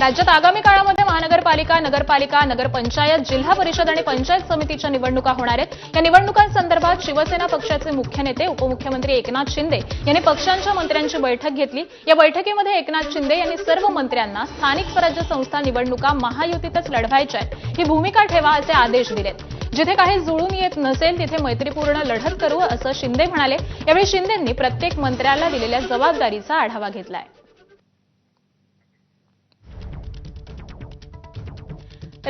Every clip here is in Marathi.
राज्यात आगामी काळामध्ये महानगरपालिका नगरपालिका नगरपंचायत जिल्हा परिषद आणि पंचायत समितीच्या निवडणुका होणार आहेत. या निवडणुकांसंदर्भात शिवसेना पक्षाचे मुख्य नेते उपमुख्यमंत्री एकनाथ शिंदे यांनी पक्षांच्या मंत्र्यांची बैठक घेतली. या बैठकीमध्ये एकनाथ शिंदे यांनी सर्व मंत्र्यांना स्थानिक स्वराज्य संस्था निवडणुका महायुतीतच लढवायच्या आहेत ही भूमिका ठेवा असे आदेश दिलेत. जिथे काही जुळून येत नसेल तिथे मैत्रीपूर्ण लढत करू असं शिंदे म्हणाले. यावेळी शिंदेंनी प्रत्येक मंत्र्याला दिलेल्या जबाबदारीचा आढावा घेतलाय.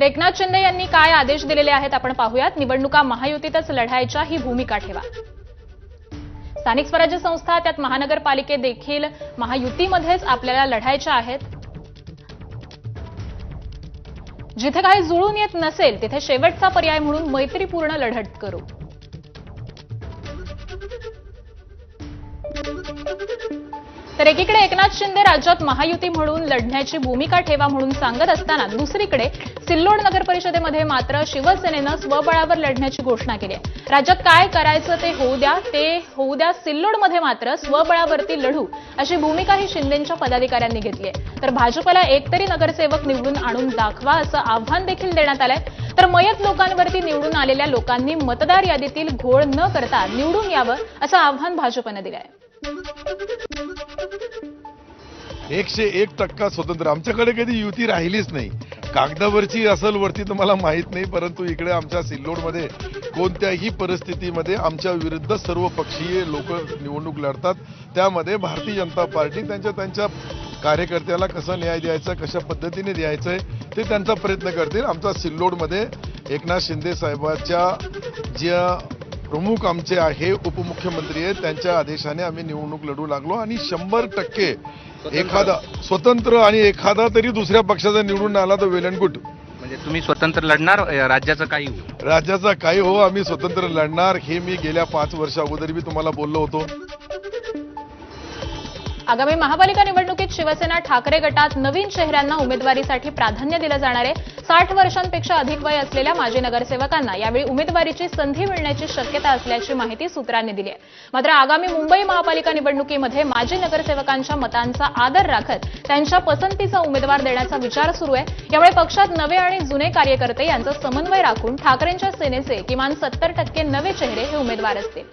एकनाथ शिंदे यांनी काय आदेश दिलेले आहेत आपण पाहूयात. निवडणुका महायुतीतच लढायच्या ही भूमिका ठेवा. स्थानिक स्वराज्य संस्था त्यात महानगरपालिके देखील महायुतीमध्येच आपल्याला लढायच्या आहेत. जिथे काही जुळून येत नसेल तिथे शेवटचा पर्याय म्हणून मैत्रीपूर्ण लढत करू. तर एकीकडे एकनाथ शिंदे राज्यात महायुती म्हणून लढण्याची भूमिका ठेवा म्हणून सांगत असताना दुसरीकडे सिल्लोड नगर परिषदेमध्ये मात्र शिवसेनेनं स्वबळावर लढण्याची घोषणा केली आहे. राज्यात काय करायचं ते होऊ द्या ते होऊ द्या सिल्लोडमध्ये मात्र स्वबळावरती लढू अशी भूमिका ही शिंदेच्या पदाधिकाऱ्यांनी घेतली आहे. तर भाजपला एकतरी नगरसेवक निवडून आणून दाखवा असं आव्हान देखील देण्यात आलंय. तर मयत लोकांवरती निवडून आलेल्या लोकांनी मतदार यादीतील घोळ न करता निवडून यावं असं आव्हान भाजपनं दिलं आहे एकशे एक टक्का स्वतंत्र. आमच्याकडे कधी युती राहिलीच नाही. कागदावरची असल वरती तर मला माहीत नाही परंतु इकडे आमच्या सिल्लोडमध्ये कोणत्याही परिस्थितीमध्ये आमच्या विरुद्ध सर्व पक्षीय लोक निवडणूक लढतात. त्यामध्ये भारतीय जनता पार्टी त्यांच्या त्यांच्या कार्यकर्त्याला कसा न्याय द्यायचा कशा पद्धतीने द्यायचं आहे ते त्यांचा प्रयत्न करतील. आमचा सिल्लोडमध्ये एकनाथ शिंदे साहेबाच्या ज्या प्रमुख आमचे आहे उपमुख्यमंत्री आहेत. त्यांच्या आदेशाने आम्ही निवडणूक लढू लागलो आणि शंभर टक्के एखादा स्वतंत्र आणि एखादा तरी दुसऱ्या पक्षाचा निवडून आला तर वेल अँड गुड म्हणजे तुम्ही स्वतंत्र लढणार राज्याचं काही राज्याचा काही हो आम्ही स्वतंत्र लढणार. हे मी गेल्या पाच वर्षा अगोदर मी तुम्हाला बोललो होतो. आगामी महापालिका निवडणुकीत शिवसेना ठाकरे गटात नवीन चेहऱ्यांना उमेदवारीसाठी प्राधान्य दिलं जाणार आहे. साठ वर्षांपेक्षा अधिक वय असलेल्या माजी नगरसेवकांना यावेळी उमेदवारीची संधी मिळण्याची शक्यता असल्याची माहिती सूत्रांनी दिली आहे. मात्र आगामी मुंबई महापालिका निवडणुकीमध्ये माजी नगरसेवकांच्या मतांचा आदर राखत त्यांच्या पसंतीचा उमेदवार देण्याचा विचार सुरू आहे. यामुळे पक्षात नवे आणि जुने कार्यकर्ते यांचा समन्वय राखून ठाकरेंच्या सेनेचे किमान सत्तर टक्के नवे चेहरे हे उमेदवार असतील.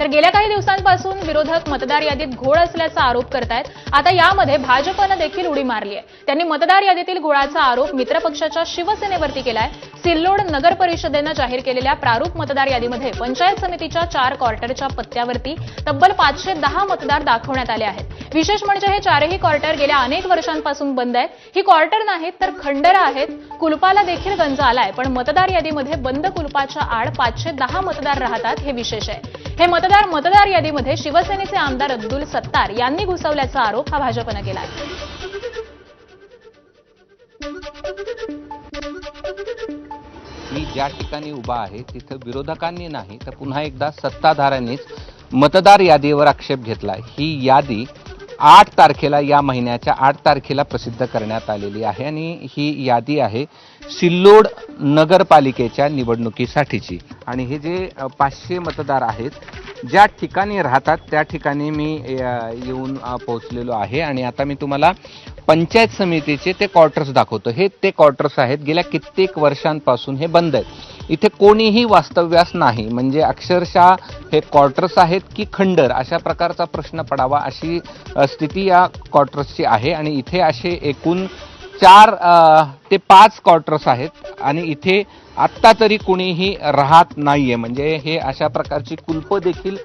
तर गेल्या काही दिवसांपासून विरोधक मतदार यादीत घोळ असल्याचा आरोप करतायत. आता यामध्ये भाजपनं देखील उडी मारली आहे त्यांनी मतदार यादीतील घोळाचा आरोप मित्रपक्षाच्या शिवसेनेवरती केलाय. सिल्लोड नगर परिषदेनं जाहीर केलेल्या प्रारूप मतदार यादीमध्ये पंचायत समितीच्या चार क्वार्टरच्या पत्त्यावरती तब्बल पाचशे दहा मतदार दाखवण्यात आले आहेत. विशेष म्हणजे हे चारही क्वार्टर गेल्या अनेक वर्षांपासून बंद आहेत. ही क्वार्टर नाहीत तर खंडरं आहेत. कुलपाला देखील गंज आलाय पण मतदार यादीमध्ये बंद कुलपाच्या आड पाचशे दहा मतदार राहतात हे विशेष आहे. हे मतदार मतदार यादीमध्ये शिवसेनेचे आमदार अब्दुल सत्तार यांनी घुसवल्याचा आरोप हा भाजपनं केला आहे. मी ज्या ठिकाणी उभा आहे तिथं विरोधकांनी नाही तर पुन्हा एकदा सत्ताधाऱ्यांनीच मतदार यादीवर आक्षेप घेतला ही यादी आठ तारखेला या महिन्याच्या आठ तारखेला प्रसिद्ध करण्यात आलेली आहे आणि ही यादी आहे सिल्लोड नगरपालिकेच्या निवडणुकीसाठीची. आणि हे जे पाचशे मतदार आहेत ज्या ठिकाणी राहतात त्या ठिकाणी मी येऊन पोहोचलेलो आहे. आणि आता मी तुम्हाला पंचायत समितीचे ते क्वार्टर्स दाखवतो. हे ते क्वार्टर्स आहेत. गेल्या कित्येक वर्षांपासून हे बंद आहेत. इथे कोणीही वास्तव्यास नाही. म्हणजे अक्षरशः हे क्वार्टर्स आहेत की खंडर? अशा प्रकारचा प्रश्न पडावा अशी स्थिती या क्वार्टर्सची आहे. आणि इथे असे एकूण चार ते पाच क्वार्टर्स आहेत. आणि इथे आत्ता तरी कुणीही राहत आहे म्हणजे हे अशा प्रकारची कुलपं देखील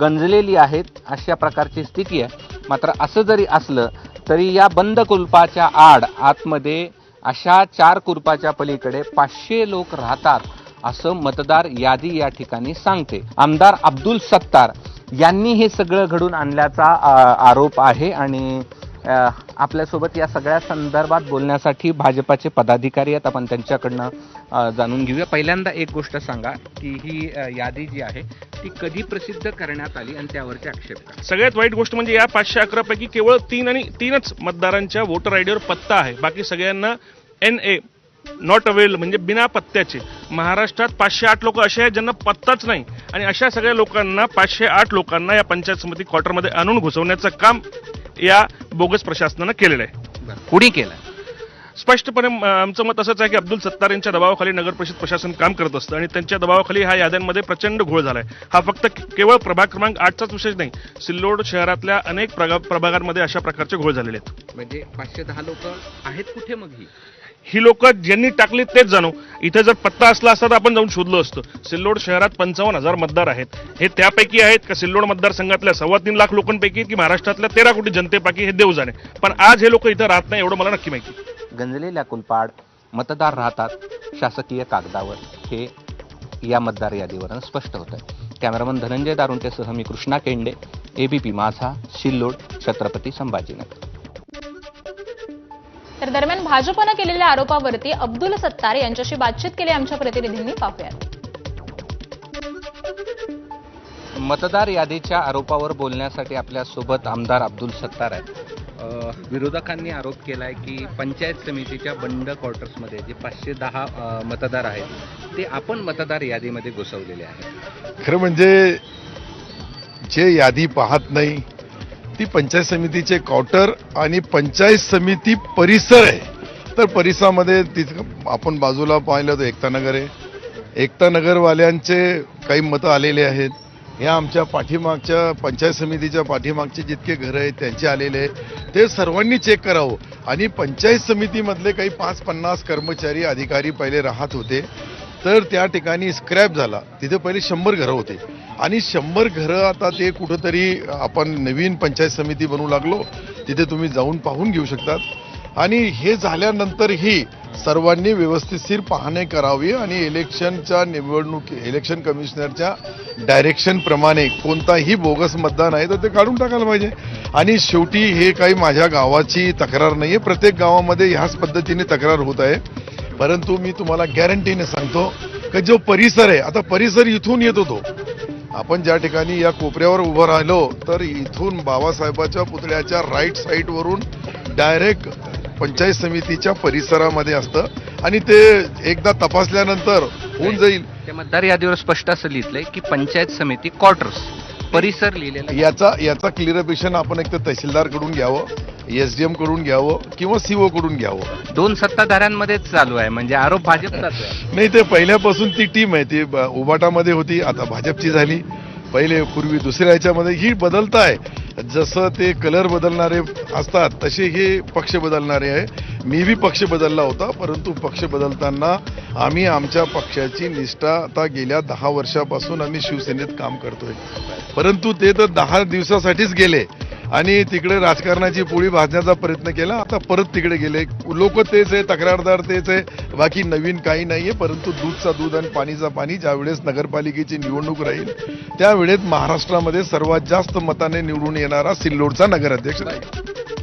गंजलेली आहेत अशा प्रकारची स्थिती आहे. मात्र असं जरी असलं तरी या बंद कुलपाच्या आड आतमध्ये अशा चार कुरपाच्या पलीकडे पाचशे लोक राहतात असं मतदार यादी या ठिकाणी सांगते. आमदार अब्दुल सत्तार यांनी हे सगळं घडून आणल्याचा आरोप आहे आणि आपल्यासोबत या सगळ्या संदर्भात बोलण्यासाठी भाजपाचे पदाधिकारी आहेत. आपण त्यांच्याकडनं जाणून घेऊया. पहिल्यांदा एक गोष्ट सांगा की ही यादी जी आहे ती कधी प्रसिद्ध करण्यात आली आणि त्यावरचे आक्षेप सगळ्यात वाईट गोष्ट म्हणजे या पाचशे अकरा पैकी केवळ तीन आणि तीनच मतदारांच्या वोटर आयडीवर पत्ता आहे. बाकी सगळ्यांना एन ए नॉट अवेल म्हणजे बिना पत्त्याचे. महाराष्ट्रात पाचशे आठ लोक असे आहेत ज्यांना पत्ताच नाही. आणि अशा सगळ्या लोकांना पाचशे आठ लोकांना या पंचायत समिती क्वार्टरमध्ये आणून घुसवण्याचं काम या बोगस प्रशासनानं केलेलं आहे. कुणी केलं स्पष्टपणे आमचं मत असंच आहे की अब्दुल सत्तार यांच्या दबावाखाली नगर परिषद प्रशासन काम करत असतं आणि त्यांच्या दबावाखाली ह्या याद्यांमध्ये प्रचंड घोळ झालाय. हा फक्त केवळ प्रभाग क्रमांक आठचाच विषय नाही सिल्लोड शहरातल्या अनेक प्रभागांमध्ये अशा प्रकारचे घोळ झालेले आहेत. म्हणजे पाचशे दहा लोक आहेत कुठे मग ही? ही लोक ज्यांनी टाकली तेच जाणू. इथे जर पत्ता असला असता तर आपण जाऊन शोधलो असतो. सिल्लोड शहरात पंचावन्न हजार मतदार आहेत. हे त्यापैकी आहेत का सिल्लोड मतदारसंघातल्या सव्वा तीन लाख लोकांपैकी आहेत की महाराष्ट्रातल्या तेरा कोटी जनतेपैकी हे देव जाणे. पण आज हे लोक इथं राहत नाही एवढं मला नक्की माहिती. गंजलेल्या कुलपाड मतदार राहतात शासकीय कागदावर. हे या मतदार यादीवरून स्पष्ट होत. आहे कॅमेरामन धनंजय दारुंटेसह मी कृष्णा केंडे एबीपी माझा सिल्लोड छत्रपती संभाजीनगर. तर दरम्यान भाजपनं केलेल्या आरोपावरती अब्दुल सत्तार यांच्याशी बातचीत केली आमच्या प्रतिनिधींनी. पाहूयात. मतदार यादीच्या आरोपावर बोलण्यासाठी आपल्यासोबत आमदार अब्दुल सत्तार आहेत. अ, विरोधकांनी आरोप केलाय की पंचायत समितीच्या बंद क्वार्टर्समध्ये जे पाचशे दहा अ, मतदार आहेत ते आपण मतदार यादीमध्ये घुसवलेले आहेत. खरं म्हणजे जे यादी पाहत नाही ती पंचायत समितीचे क्वार्टर आणि पंचायत समिती परिसर आहे. तर परिसरामध्ये तिथं आपण बाजूला पाहिलं तर एकता नगर आहे. एकता नगरवाल्यांचे काही मतं आलेले आहेत. या आमच्या पाठीमागच्या पंचायत समितीच्या पाठीमागचे जितके घरं आहेत त्यांचे आलेले आहे ते सर्वांनी चेक करावं. आणि पंचायत समितीमधले काही पाच पन्नास कर्मचारी अधिकारी पहिले राहत होते. तर त्या ठिकाणी स्क्रॅप झाला. तिथे पहिले शंभर घरं होते. आणि शंभर घरं आता ते कुठंतरी आपण नवीन पंचायत समिती बनवू लागलो तिथे तुम्ही जाऊन पाहून घेऊ शकतात. आणि हे झाल्यानंतरही सर्वांनी व्यवस्थितशीर पाहणी करावी आणि इलेक्शनच्या निवडणूक इलेक्शन कमिशनरच्या डायरेक्शनप्रमाणे कोणताही बोगस मतदान आहे तर ते काढून टाकायला पाहिजे. आणि शेवटी हे काही माझ्या गावाची तक्रार नाही आहे प्रत्येक गावामध्ये ह्याच पद्धतीने तक्रार होत आहे. परंतु मी तुम्हाला गॅरंटीने सांगतो की जो परिसर आहे आता परिसर इथून येत होतो. आपण ज्या ठिकाणी या कोपऱ्यावर उभं राहिलो तर इथून बाबासाहेबाच्या पुतळ्याच्या राईट साईडवरून डायरेक्ट पंचायत समितीच्या परिसरामध्ये असतं. आणि ते एकदा तपासल्यानंतर होऊन जाईल. मतदार यादीवर स्पष्ट असं लिहिलंय की पंचायत समिती क्वार्टर्स परिसर लिहिलेला. याचा याचा क्लिअरेशन आपण एक तर तहसीलदारकडून घ्यावं एस डी कडून घ्यावं किंवा सीओ कडून घ्यावं. दोन सत्ताधाऱ्यांमध्येच चालू आहे म्हणजे आरोप भाजपचाच आहे. नाही ते पहिल्यापासून ती टीम आहे ती उबाटामध्ये होती आता भाजपची झाली. पहिले पूर्वी दुसऱ्या ह्याच्यामध्ये ही बदलत आहे जसं ते कलर बदलणारे असतात तसे हे पक्ष बदलणारे आहे. मी बी पक्ष बदलला होता परंतु पक्ष बदलताना आम्ही आमच्या पक्षाची निष्ठा आता गेल्या दहा वर्षापासून आम्ही शिवसेनेत काम करतोय. परंतु ते तर दहा दिवसासाठीच गेले. आणि तिकडे राजकारणाची पोळी भाजण्याचा प्रयत्न केला. आता परत तिकडे गेले. लोक तेच आहे तक्रारदार तेच आहे. बाकी नवीन काही नाही आहे परंतु दूधचा दूध आणि पाणीचा पाणी ज्यावेळेस नगरपालिकेची निवडणूक राहील त्यावेळेस महाराष्ट्रामध्ये सर्वात जास्त मताने निवडून येणारा सिल्लोडचा नगराध्यक्ष राहील.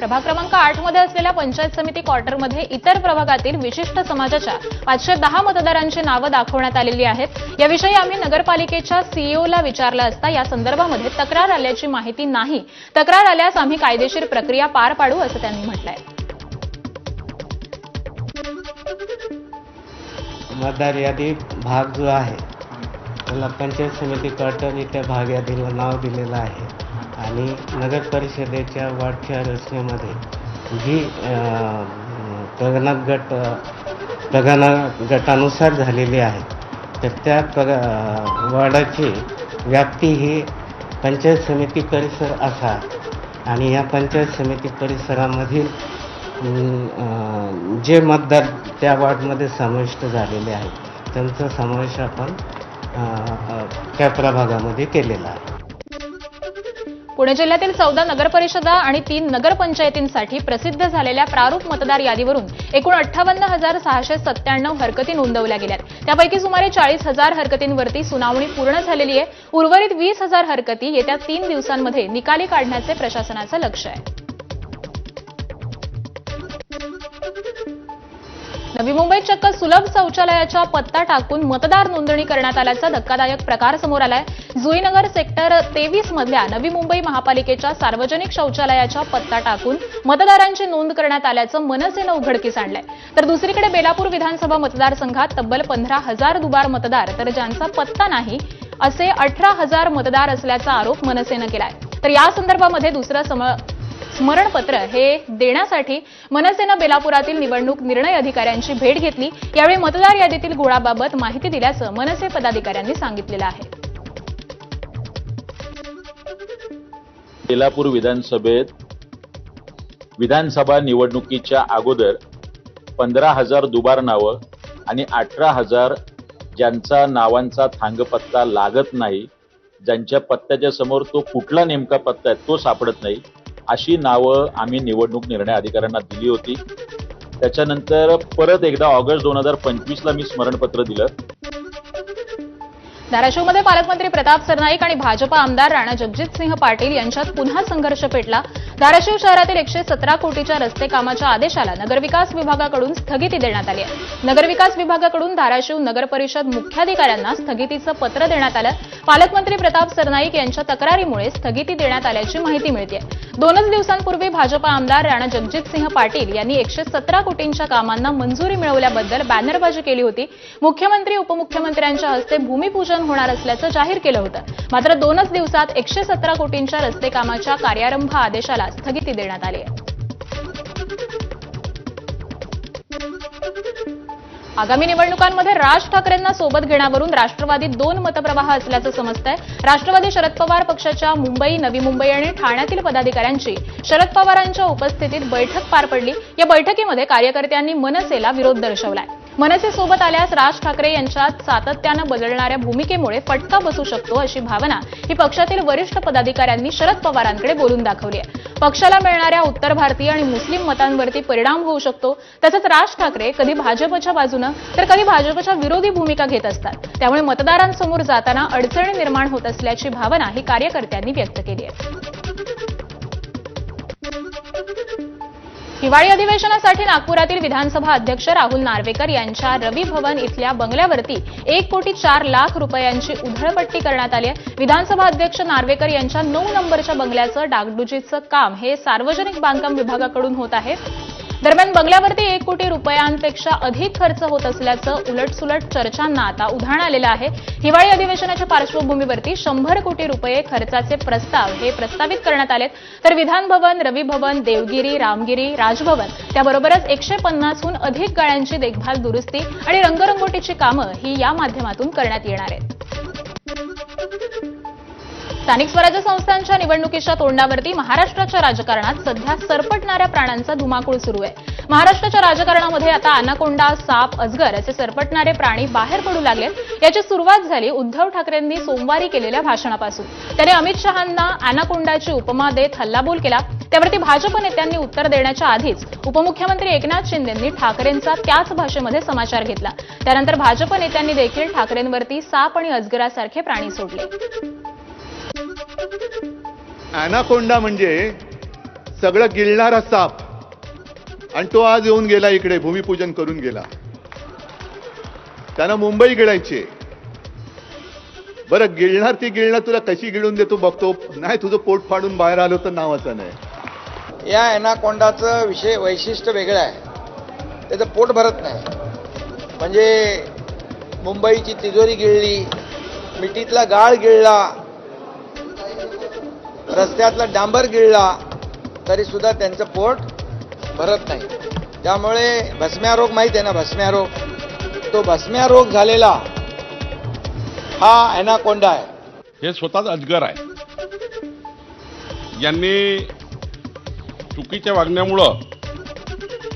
प्रभाग क्रमांक आठमध्ये असलेल्या पंचायत समिती क्वार्टरमध्ये इतर प्रभागातील विशिष्ट समाजाच्या पाचशे दहा मतदारांची नावं दाखवण्यात आलेली आहेत. याविषयी आम्ही नगरपालिकेच्या सीईओला विचारलं असता या संदर्भामध्ये तक्रार आल्याची माहिती नाही. तक्रार आल्यास आम्ही कायदेशीर प्रक्रिया पार पाडू असं त्यांनी म्हटलंय. मतदार यादी भाग जो आहे त्याला पंचायत समिती क्वार्टर इथे भाग यादीला नाव दिलेलं आहे. आणि नगर परिषदेच्या वाढच्या रचनेमध्ये जी अं, प्रगणक गट प्रगणा गटानुसार झालेली आहे. तर त्या प्रग वार्डाची व्याप्ती ही पंचायत समिती परिसर असा आणि या पंचायत समिती परिसरामधील जे मतदार त्या वार्डमध्ये समाविष्ट झालेले आहेत त्यांचा समावेश आपण त्या प्रभागामध्ये केलेला आहे. पुणे जिल्ह्यातील चौदा नगरपरिषदा आणि तीन नगरपंचायतींसाठी प्रसिद्ध झालेल्या प्रारूप मतदार यादीवरून एकूण अठ्ठावन्न हजार सहाशे सत्त्याण्णव हरकती नोंदवल्या गेल्यात. त्यापैकी सुमारे चाळीस हजार हरकतींवरती सुनावणी पूर्ण झालेली आहे. उर्वरित वीस हजार हरकती येत्या तीन दिवसांमध्ये निकाली काढण्याचे प्रशासनाचं लक्ष आहे. नवी मुंबईत चक्क सुलभ शौचालयाचा पत्ता टाकून मतदार नोंदणी करण्यात आल्याचा धक्कादायक प्रकार समोर आलाय. जुईनगर सेक्टर तेवीस मधल्या नवी मुंबई महापालिकेच्या सार्वजनिक शौचालयाचा पत्ता टाकून मतदारांची नोंद करण्यात आल्याचं मनसेनं उघडकीस आणलंय. तर दुसरीकडे बेलापूर विधानसभा मतदारसंघात तब्बल पंधरा हजार दुबार मतदार तर ज्यांचा पत्ता नाही असे अठरा हजार मतदार असल्याचा आरोप मनसेनं केलाय. तर या संदर्भामध्ये दुसरं सम स्मरणपत्र हे देण्यासाठी मनसेनं बेलापुरातील निवडणूक निर्णय अधिकाऱ्यांची भेट घेतली. यावेळी मतदार यादीतील गुळाबाबत माहिती दिल्याचं मनसे पदाधिकाऱ्यांनी सांगितलेलं आहे. बेलापूर विधानसभेत विधानसभा निवडणुकीच्या अगोदर पंधरा हजार दुबार नावं आणि अठरा हजार ज्यांचा नावांचा थांगपत्ता लागत नाही ज्यांच्या पत्त्याच्या समोर तो कुठला नेमका पत्ता आहे तो सापडत नाही अशी नावं आम्ही निवडणूक निर्णय अधिकाऱ्यांना दिली होती. त्याच्यानंतर परत एकदा ऑगस्ट दोन हजार पंचवीसला मी स्मरणपत्र दिलं. धाराशिवमध्ये पालकमंत्री प्रताप सरनाईक आणि भाजपा आमदार राणा जगजितसिंह पाटील यांच्यात पुन्हा संघर्ष पेटला. धाराशिव शहरातील एकशे सतरा कोटीच्या रस्ते कामाच्या आदेशाला नगरविकास विभागाकडून स्थगिती देण्यात आली आहे. नगरविकास विभागाकडून धाराशिव नगर परिषद मुख्याधिकाऱ्यांना स्थगितीचं पत्र देण्यात आलं. पालकमंत्री प्रताप सरनाईक यांच्या तक्रारीमुळे स्थगिती देण्यात आल्याची माहिती मिळते. दोनच दिवसांपूर्वी भाजपा आमदार राणा जगजितसिंह पाटील यांनी एकशे सतरा कोटींच्या कामांना मंजुरी मिळवल्याबद्दल बॅनरबाजी केली होती. मुख्यमंत्री उपमुख्यमंत्र्यांच्या हस्ते भूमिपूजन भूमिपूजन होणार असल्याचं जाहीर केलं होतं. मात्र दोनच दिवसात एकशे सतरा कोटींच्या रस्ते कामाच्या कार्यारंभ आदेशाला स्थगिती देण्यात आली आहे. आगामी निवडणुकांमध्ये राज ठाकरेंना सोबत घेण्यावरून राष्ट्रवादीत दोन मतप्रवाह असल्याचं समजतंय. राष्ट्रवादी शरद पवार पक्षाच्या मुंबई नवी मुंबई आणि ठाण्यातील पदाधिकाऱ्यांची शरद पवारांच्या उपस्थितीत बैठक पार पडली. या बैठकीमध्ये कार्यकर्त्यांनी मनसेला विरोध दर्शवलाय. मनसे सोबत आल्यास राज ठाकरे यांच्यात सातत्यानं बदलणाऱ्या भूमिकेमुळे फटका बसू शकतो अशी भावना ही पक्षातील वरिष्ठ पदाधिकाऱ्यांनी शरद पवारांकडे बोलून दाखवली आहे. पक्षाला मिळणाऱ्या उत्तर भारतीय आणि मुस्लिम मतांवरती परिणाम होऊ शकतो. तसंच राज ठाकरे कधी भाजपच्या बाजूनं तर कधी भाजपच्या विरोधी भूमिका घेत असतात. त्यामुळे मतदारांसमोर जाताना अडचणी निर्माण होत असल्याची भावना ही कार्यकर्त्यांनी व्यक्त केली आहे. हिवाळी अधिवेशनासाठी नागपुरातील विधानसभा अध्यक्ष राहुल नार्वेकर यांच्या रवी भवन इथल्या बंगल्यावरती एक कोटी चार लाख रुपयांची उधळपट्टी करण्यात आली आहे. विधानसभा अध्यक्ष नार्वेकर यांच्या नऊ नंबरच्या बंगल्याचं डागडुजीचं काम हे सार्वजनिक बांधकाम विभागाकडून होत आहे. दरम्यान बंगल्यावरती एक कोटी रुपयांपेक्षा अधिक खर्च होत असल्याचं उलटसुलट चर्चांना आता उधाण आलेलं आहे. हिवाळी अधिवेशनाच्या पार्श्वभूमीवरती शंभर कोटी रुपये खर्चाचे प्रस्ताव हे प्रस्तावित करण्यात आलेत. तर विधान भवन रवी भवन देवगिरी रामगिरी राजभवन त्याबरोबरच एकशे पन्नासहून अधिक गाळ्यांची देखभाल दुरुस्ती आणि रंगरंगोटीची कामं ही या माध्यमातून करण्यात येणार आहेत. स्थानिक स्वराज्य संस्थांच्या निवडणुकीच्या तोंडावरती महाराष्ट्राच्या राजकारणात सध्या सरपटणाऱ्या प्राण्यांचा धुमाकूळ सुरू आहे. महाराष्ट्राच्या राजकारणामध्ये आता अनाकोंडा साप अजगर असे सरपटणारे प्राणी बाहेर पडू लागलेत याची सुरुवात झाली उद्धव ठाकरेंनी सोमवारी केलेल्या भाषणापासून. त्याने अमित शहांना अनाकोंडाची उपमा देत हल्लाबोल केला. त्यावरती भाजप नेत्यांनी उत्तर देण्याच्या आधीच उपमुख्यमंत्री एकनाथ शिंदेंनी ठाकरेंचा त्याच भाषेमध्ये समाचार घेतला. त्यानंतर भाजप नेत्यांनी देखील ठाकरेंवरती साप आणि अजगरासारखे प्राणी सोडले. अॅनाकोंडा म्हणजे सगळं गिळणारा साप. आणि तो आज येऊन गेला इकडे भूमिपूजन करून गेला. त्यानं मुंबई गिळायची. बरं गिळणार ती गिळणार तुला कशी गिळून देतो बघतो. नाही तुझं पोट फाडून बाहेर आलो तर नावाचं नाही. या एनाकोंडाचं विषय वैशिष्ट्य वेगळं आहे. त्याचं पोट भरत नाही. म्हणजे मुंबईची तिजोरी गिळली मिठीतला गाळ गिळला रस्त्यातला डांबर गिळला तरी सुद्धा त्यांचं पोट भरत नाही. त्यामुळे भस्म्या रोग माहीत आहे ना भस्म्या रोग? तो भस्म्या रोग झालेला हा एनाकोंडा आहे. हे स्वतःच अजगर आहे. यांनी चुकीच्या वागण्यामुळं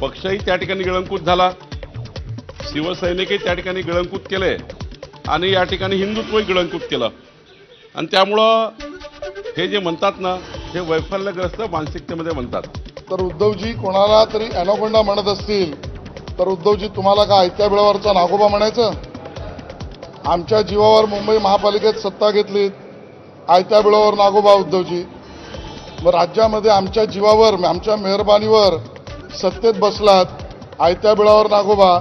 पक्षही त्या ठिकाणी गिळंकूत झाला. शिवसैनिकही त्या ठिकाणी गिळंकूत केले आणि या ठिकाणी हिंदुत्वही गिळंकूत केलं. आणि त्यामुळं हे जे म्हणतात ना हे वैफल्यग्रस्त मानसिकतेमध्ये म्हणतात. तर उद्धवजी कोणाला तरी अॅनोकोंडा म्हणत असतील तर उद्धवजी तुम्हाला का आयत्या बिळावरचा नागोबा म्हणायचं? आमच्या जीवावर मुंबई महापालिकेत सत्ता घेतलीत आयत्या बिळावर नागोबा उद्धवजी. मग राज्यामध्ये आमच्या जीवावर आमच्या मेहरबानीवर सत्तेत बसलात आयत्या बिळावर नागोबा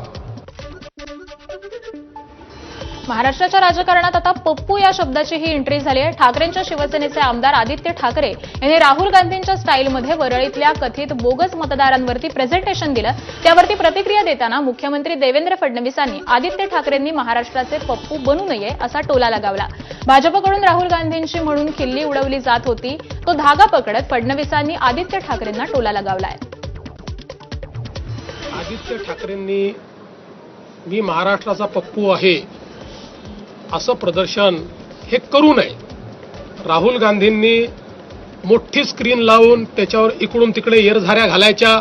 महाराष्ट्राच्या राजकारणात आता पप्पू या शब्दाची ही एंट्री झाली आहे. ठाकरेंच्या शिवसेनेचे आमदार आदित्य ठाकरे यांनी राहुल गांधींच्या स्टाईलमध्ये वरळीतल्या कथित बोगस मतदारांवरती प्रेझेंटेशन दिलं. त्यावरती प्रतिक्रिया देताना मुख्यमंत्री देवेंद्र फडणवीसांनी आदित्य ठाकरेंनी महाराष्ट्राचे पप्पू बनू नये असा टोला लगावला. भाजपकडून राहुल गांधींची म्हणून खिल्ली उडवली जात होती तो धागा पकडत फडणवीसांनी आदित्य ठाकरेंना टोला लगावलाय आदित्य ठाकरेंनी मी महाराष्ट्राचा पप्पू आहे असं प्रदर्शन हे करू नये. राहुल गांधींनी मोठी स्क्रीन लावून त्याच्यावर इकडून तिकडे येरझाऱ्या घालायच्या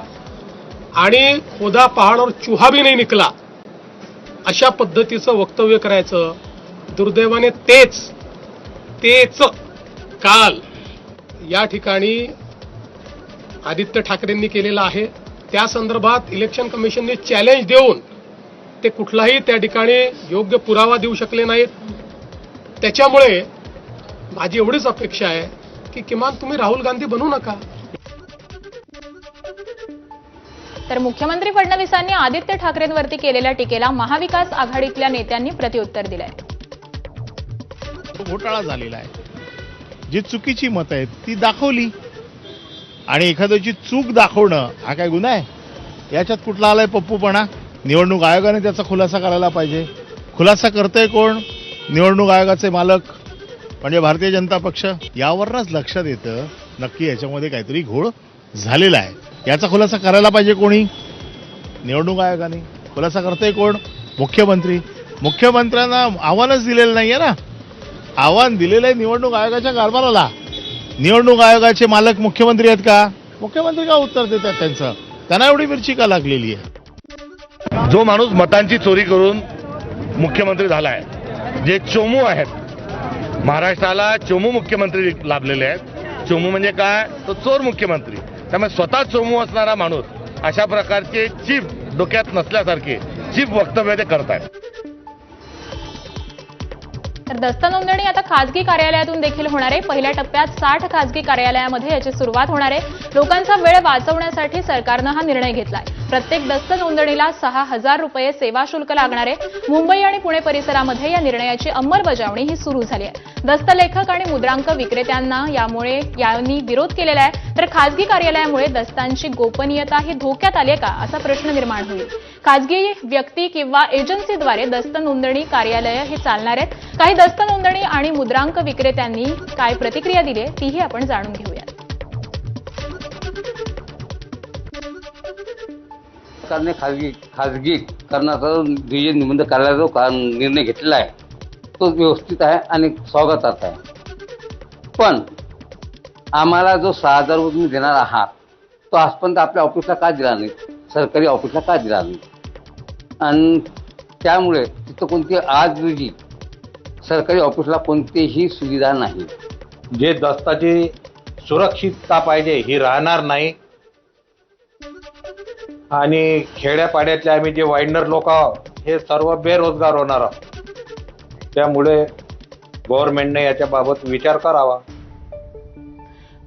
आणि खोदा पहाडावर चुहाबी नाही निकला. अशा पद्धतीचं वक्तव्य करायचं. दुर्दैवाने तेच तेच काल या ठिकाणी आदित्य ठाकरेंनी केलेलं आहे. त्या संदर्भात इलेक्शन कमिशनने चॅलेंज देऊन ते कुठलाही त्या ठिकाणी योग्य पुरावा देऊ शकले नाहीत. त्याच्यामुळे माझी एवढीच अपेक्षा आहे की किमान तुम्ही राहुल गांधी बनू नका. तर मुख्यमंत्री फडणवीसांनी आदित्य ठाकरेंवरती केलेल्या टीकेला महाविकास आघाडीतल्या नेत्यांनी प्रत्युत्तर दिलंय. तो घोटाळा झालेला आहे. जी चुकीची मतं आहेत ती दाखवली. आणि एखाद्याची चूक दाखवणं हा काय गुन्हा आहे? याच्यात कुठला आलाय पप्पूपणा? निवडणूक आयोगाने त्याचा खुलासा करायला पाहिजे. खुलासा करतंय कोण? निवडणूक आयोगाचे मालक. म्हणजे भारतीय जनता पक्ष यावरच लक्षात येतं नक्की याच्यामध्ये काहीतरी घोळ झालेला आहे. याचा खुलासा करायला पाहिजे कोणी? निवडणूक आयोगाने. खुलासा करतंय कोण? मुख्यमंत्री. मुख्यमंत्र्यांना आव्हानच दिलेलं नाहीये ना. आव्हान दिलेलं आहे निवडणूक आयोगाच्या कारभाराला. निवडणूक आयोगाचे मालक मुख्यमंत्री आहेत का? मुख्यमंत्री का उत्तर देतात त्यांचं? त्यांना एवढी मिरची का लागलेली आहे? जो माणूस मतांची चोरी करून मुख्यमंत्री झाला आहे जे चोमू आहेत महाराष्ट्राला चोमू मुख्यमंत्री लाभलेले आहेत. चोमू म्हणजे काय? तो चोर मुख्यमंत्री. त्यामुळे स्वतः चोमू असणारा माणूस अशा प्रकारचे चीप डोक्यात नसल्यासारखे चीप वक्तव्य ते करतायत. तर दस्त नोंदणी आता खाजगी कार्यालयातून देखील होणार आहे. पहिल्या टप्प्यात साठ खाजगी कार्यालयामध्ये याची सुरुवात होणार आहे. लोकांचा वेळ वाचवण्यासाठी सरकारनं हा निर्णय घेतलाय. प्रत्येक दस्त नोंदणीला सहा हजार रुपये सेवा शुल्क लागणार आहे. मुंबई आणि पुणे परिसरामध्ये या निर्णयाची अंमलबजावणी ही सुरू झाली आहे. दस्तलेखक आणि मुद्रांक विक्रेत्यांना यामुळे यांनी विरोध केलेला आहे. तर खाजगी कार्यालयामुळे दस्तांची गोपनीयता ही धोक्यात आली आहे का? असा प्रश्न निर्माण होईल. खाजगी व्यक्ती किंवा एजन्सीद्वारे दस्त नोंदणी कार्यालय हे चालणार आहेत. काही दस्त नोंदणी आणि मुद्रांक विक्रेत्यांनी काय प्रतिक्रिया दिली आहे, तीही आपण जाणून घेऊयात. सरकारने खाजगी खाजगी करण्याचा जे निबंध कार्यालयाचा जो का- निर्णय घेतलेला आहे तो व्यवस्थित आहे आणि स्वागतार्थ आहे. पण आम्हाला जो सहा हजार रुपये तुम्ही देणार आहात तो आजपर्यंत आपल्या ऑफिसला का दिला नाही? सरकारी ऑफिसला का दिला नाही? आणि त्यामुळे तिथं कोणती आज रोजी सरकारी ऑफिसला कोणतीही सुविधा नाही. जे दस्ताची सुरक्षितता पाहिजे ही राहणार नाही. आणि खेड्यापाड्यातले आम्ही जे वाईंडर लोक आहोत हे सर्व बेरोजगार होणार आहोत. त्यामुळे गव्हर्नमेंटने याच्याबाबत विचार करावा.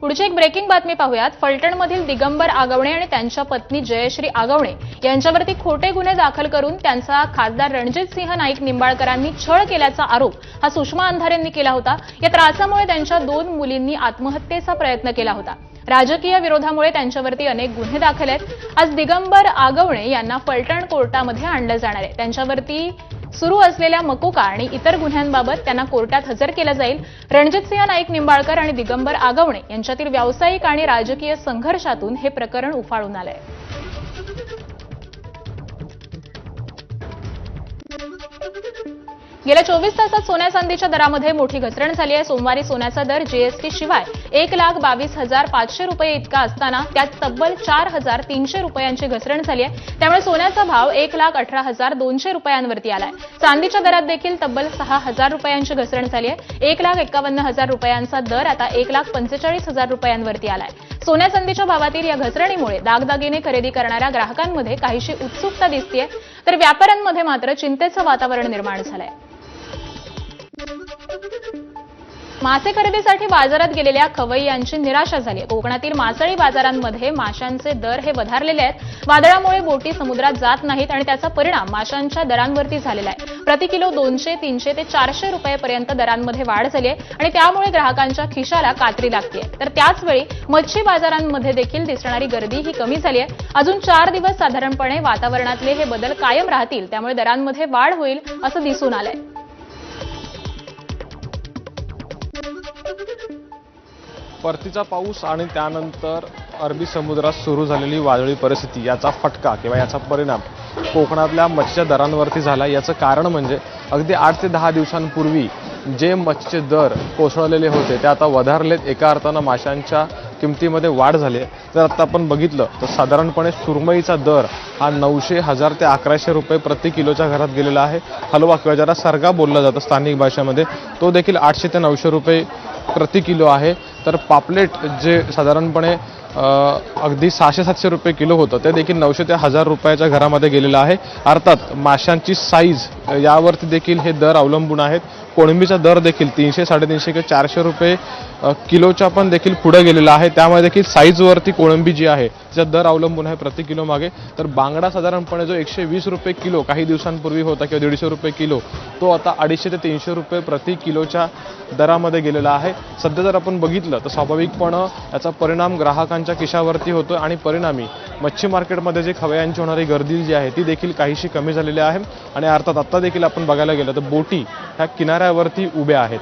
पुढची एक ब्रेकिंग बातमी पाहूयात. फलटणमधील दिगंबर आगवणे आणि त्यांच्या पत्नी जयश्री आगवणे यांच्यावरती खोटे गुन्हे दाखल करून त्यांचा खासदार रणजित सिंह नाईक निंबाळकरांनी छळ केल्याचा आरोप हा सुषमा अंधारेंनी केला होता. या त्रासामुळे त्यांच्या दोन मुलींनी आत्महत्येचा प्रयत्न केला होता. राजकीय विरोधामुळे त्यांच्यावरती अनेक गुन्हे दाखल आहेत. आज दिगंबर आगवणे यांना फलटण कोर्टामध्ये आणलं जाणार आहे. त्यांच्यावरती सुरू असलेल्या मकोका आणि इतर गुन्ह्यांबाबत त्यांना कोर्टात हजर केलं जाईल. रणजितसिंह नाईक निंबाळकर आणि दिगंबर आगवणे यांच्यातील व्यावसायिक आणि राजकीय संघर्षातून हे प्रकरण उफाळून आलंय. गेल्या चोवीस तासात सोन्या चांदीच्या दरामध्ये मोठी घसरण झाली आहे. सोमवारी सोन्याचा दर जीएसटी शिवाय एक लाख बावीस हजार पाचशे रुपये इतका असताना त्यात तब्बल चार हजार तीनशे रुपयांची घसरण झाली आहे. त्यामुळे सोन्याचा भाव एक लाख अठरा हजार दोनशे रुपयांवरती आलाय. चांदीच्या दरात देखील तब्बल सहा हजार रुपयांची घसरण झाली आहे. एक लाख एकावन्न हजार रुपयांचा दर आता एक लाख पंचेचाळीस हजार रुपयांवरती आलाय. सोन्या चांदीच्या भावातील या घसरणीमुळे दागदागिने खरेदी करणाऱ्या ग्राहकांमध्ये काहीशी उत्सुकता दिसतीये. तर व्यापाऱ्यांमध्ये मात्र चिंतेचं वातावरण निर्माण झालंय. मासे खरेदीसाठी बाजारात गेलेल्या खवय्यांची निराशा झाली. आहे कोकणातील मासळी बाजारांमध्ये माशांचे दर हे वधारलेले आहेत. वादळामुळे बोटी समुद्रात जात नाहीत आणि त्याचा परिणाम माशांच्या दरांवरती झालेला आहे. प्रति किलो दोनशे तीनशे ते चारशे रुपयेपर्यंत दरांमध्ये वाढ झाली आहे आणि त्यामुळे ग्राहकांच्या खिशाला कात्री लागते तर त्याचवेळी मच्छी बाजारांमध्ये देखील दिसणारी गर्दी ही कमी झाली आहे. अजून चार दिवस साधारणपणे वातावरणातले हे बदल कायम राहतील त्यामुळे दरांमध्ये वाढ होईल असं दिसून आलंय. परतीचा पाऊस आणि त्यानंतर अरबी समुद्रात सुरू झालेली वादळी परिस्थिती याचा फटका किंवा याचा परिणाम कोकणातल्या मच्छीच्या दरांवरती झाला. याचं कारण म्हणजे अगदी आठ ते दहा दिवसांपूर्वी जे मच्छीचे दर कोसळलेले होते ते आता वधारलेत. एका अर्थानं माशांच्या किमतीमध्ये वाढ झाली आहे. जर आत्ता आपण बघितलं तर साधारणपणे सुरमईचा दर हा नऊशे हजार ते अकराशे रुपये प्रति किलोच्या घरात गेलेला आहे. हलवा किंवा ज्याला सरगा बोलला जातं स्थानिक भाषेमध्ये तो देखील आठशे ते नऊशे रुपये प्रति किलो आहे. तर पापलेट जे साधारणपणे अगदी सहाशे सातशे रुपये किलो होतं ते देखील नऊशे ते हजार रुपयाच्या घरामध्ये गेलेलं आहे. अर्थात माशांची साईज यावरती देखील हे दर अवलंबून आहेत. कोळंबीचा दर देखील तीनशे साडेतीनशे किंवा चारशे रुपये किलोच्या पण देखील पुढे गेलेला आहे. त्यामुळे देखील साईजवरती कोळंबी जी आहे तिचा दर अवलंबून आहे प्रति किलो मागे. तर बांगडा साधारणपणे जो एकशे वीस रुपये किलो काही दिवसांपूर्वी होता किंवा दीडशे रुपये किलो तो आता अडीचशे ते तीनशे रुपये प्रति किलोच्या दरामध्ये गेलेला आहे. सध्या जर आपण बघितलं तर स्वाभाविकपणं याचा परिणाम ग्राहकांच्या खिशावरती होतो आणि परिणामी मच्छी मार्केटमध्ये जे खवयांची होणारी गर्दी जी आहे ती देखील काहीशी कमी झालेली आहे. आणि अर्थात आत्ता देखील आपण बघायला गेलं तर बोटी ह्या किनाऱ्यावरती उभ्या आहेत.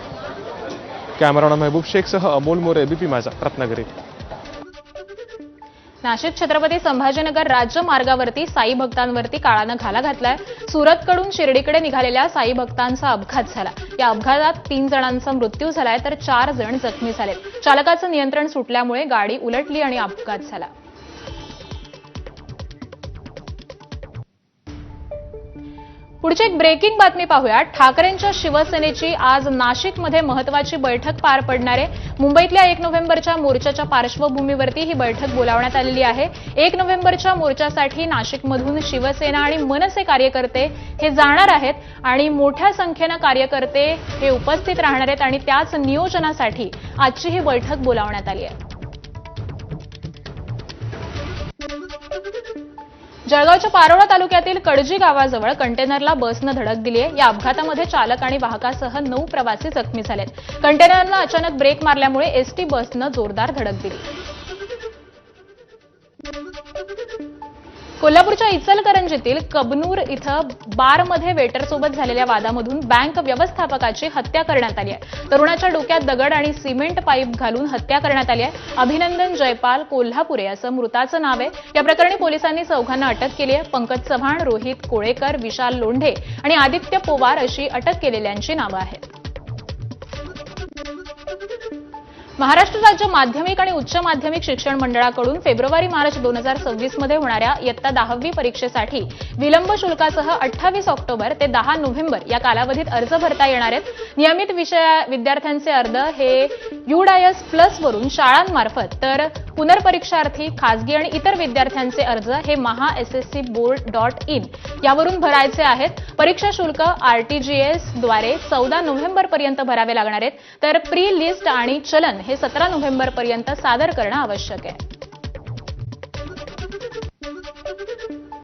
कॅमेरामॅन महबूब शेखसह अमोल मोरे एबीपी माझा रत्नागिरी. नाशिक छत्रपती संभाजीनगर राज्य मार्गावरती साई भक्तांवरती काळानं घाला घातलाय. सुरतकडून शिर्डीकडे निघालेल्या साई भक्तांचा अपघात झाला. या अपघातात तीन जणांचा मृत्यू झालाय तर चार जण जखमी झालेत. चालकाचं नियंत्रण सुटल्यामुळे गाडी उलटली आणि अपघात झाला. पुढची एक ब्रेकिंग बातमी पाहूया. ठाकरेंच्या शिवसेनेची आज नाशिकमध्ये महत्वाची बैठक पार पडणार आहे. मुंबईतल्या एक नोव्हेंबरच्या मोर्चाच्या पार्श्वभूमीवरती ही बैठक बोलावण्यात आलेली आहे. एक नोव्हेंबरच्या मोर्चासाठी नाशिकमधून शिवसेना आणि मनसे कार्यकर्ते हे जाणार आहेत आणि मोठ्या संख्येनं कार्यकर्ते हे उपस्थित राहणार आहेत आणि त्याच नियोजनासाठी आजची ही बैठक बोलावण्यात आली आहे. जळगावच्या पारोळा तालुक्यातील कडजी गावाजवळ कंटेनरला बसनं धडक दिली आहे. या अपघातामध्ये चालक आणि वाहकासह नऊ प्रवासी जखमी झालेत. कंटेनरला अचानक ब्रेक मारल्यामुळे एसटी बसनं जोरदार धडक दिली. कोल्हापूरच्या इचलकरंजीतील कबनूर इथं बारमध्ये वेटरसोबत झालेल्या वादामधून बँक व्यवस्थापकाची हत्या करण्यात आली आहे. तरुणाच्या डोक्यात दगड आणि सिमेंट पाईप घालून हत्या करण्यात आली आहे. अभिनंदन जयपाल कोल्हापुरे असं मृताचं नाव आहे. या प्रकरणी पोलिसांनी चौघांना अटक केली आहे. पंकज चव्हाण रोहित कोळेकर विशाल लोंढे आणि आदित्य पोवार अशी अटक केलेल्यांची नावं आहेत. महाराष्ट्र राज्य माध्यमिक आणि उच्च माध्यमिक शिक्षण मंडळाकडून फेब्रुवारी मार्च दोन हजार सव्वीसमध्ये होणाऱ्या इयत्ता दहावी परीक्षेसाठी विलंब शुल्कासह अठ्ठावीस ऑक्टोबर ते दहा नोव्हेंबर या कालावधीत अर्ज भरता येणार आहेत. नियमित विषया विद्यार्थ्यांचे अर्ज हे युडायस प्लस वरून शाळांमार्फत तर पुनर्परीक्षार्थी खासगी आणि इतर विद्यार्थ्यांचे अर्ज हे Maha SSC board dot in यावरून भरायचे आहेत. परीक्षा शुल्क आरटीजीएसद्वारे चौदा नोव्हेंबर पर्यंत भरावे लागणार आहेत. तर प्री लिस्ट आणि चलन हे सतरा नोव्हेंबर पर्यंत सादर करणं आवश्यक आहे.